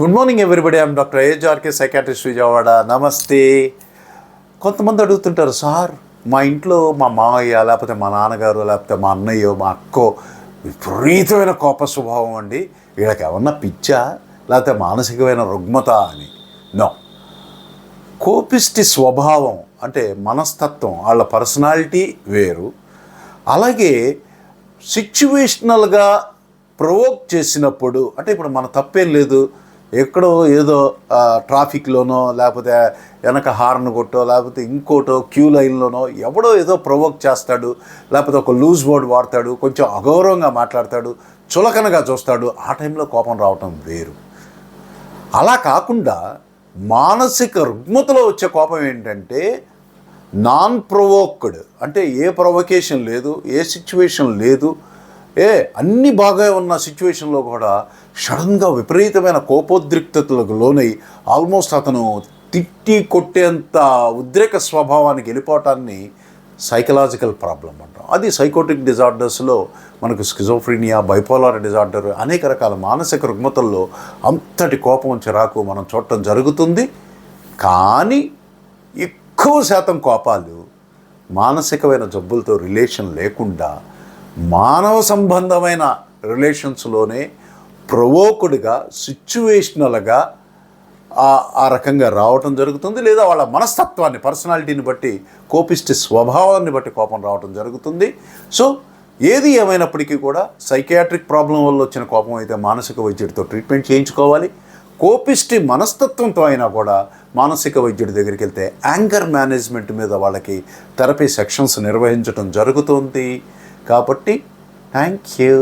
Good morning everybody I'm doctor ఏజార్కే psychiatrist Vijayawada నమస్తే కొంతమంది అడుగుతుంటారు సార్ మా ఇంట్లో మా మామయ్య లేకపోతే మా నాన్నగారు లేకపోతే మా అన్నయ్యో మా అక్కో విపరీతమైన కోప స్వభావం అండి. వీళ్ళకి ఏమన్నా పిచ్చా లేకపోతే మానసికమైన రుగ్మత అని? నో కోపిష్టి స్వభావం అంటే మనస్తత్వం వాళ్ళ పర్సనాలిటీ వేరు. అలాగే సిచ్యువేషనల్గా ప్రొవోక్ చేసినప్పుడు అంటే ఇప్పుడు మన తప్పేం లేదు ఎక్కడో ఏదో ట్రాఫిక్లోనో లేకపోతే వెనక హార్న్ కొట్టో లేకపోతే ఇంకోటో క్యూ లైన్లోనో ఎవడో ఏదో ప్రొవోక్ చేస్తాడు లేకపోతే ఒక లూజ్ బోర్డ్ వాడతాడు కొంచెం అగౌరవంగా మాట్లాడతాడు చులకనగా చూస్తాడు ఆ టైంలో కోపం రావటం వేరు. అలా కాకుండా మానసిక రుగ్మతలో వచ్చే కోపం ఏంటంటే నాన్ ప్రొవోక్డ్ అంటే ఏ ప్రొవకేషన్ లేదు ఏ సిచ్యువేషన్ లేదు ఏ అన్ని బాగా ఉన్న సిచ్యువేషన్లో కూడా సడన్గా విపరీతమైన కోపోద్రిక్తతలకు లోనై ఆల్మోస్ట్ అతను తిట్టి కొట్టేంత ఉద్రేక స్వభావానికి వెళ్ళిపోవటాన్ని సైకలాజికల్ ప్రాబ్లం అంటాం. అది సైకోటిక్ డిజార్డర్స్లో మనకు స్కిజోఫ్రీనియా బైపోలార్ డిజార్డర్ అనేక రకాల మానసిక రుగ్మతల్లో అంతటి కోపం చిరాకు మనం చూడటం జరుగుతుంది. కానీ ఎక్కువ శాతం కోపాలు మానసికమైన జబ్బులతో రిలేషన్ లేకుండా మానవ సంబంధమైన రిలేషన్స్లోనే ప్రొవోకుడ్గా సిచ్యువేషనల్గా ఆ ఆ రకంగా రావటం జరుగుతుంది లేదా వాళ్ళ మనస్తత్వాన్ని పర్సనాలిటీని బట్టి కోపిష్టి స్వభావాన్ని బట్టి కోపం రావటం జరుగుతుంది. సో ఏది ఏమైనప్పటికీ కూడా సైకియాట్రిక్ ప్రాబ్లం వల్ల వచ్చిన కోపం అయితే మానసిక వైద్యుడితో ట్రీట్మెంట్ చేయించుకోవాలి. కోపిష్టి మనస్తత్వంతో అయినా కూడా మానసిక వైద్యుడి దగ్గరికి వెళ్తే యాంగర్ మేనేజ్మెంట్ మీద వాళ్ళకి థెరపీ సెక్షన్స్ నిర్వహించడం జరుగుతుంది. కాబట్టి థ్యాంక్ యూ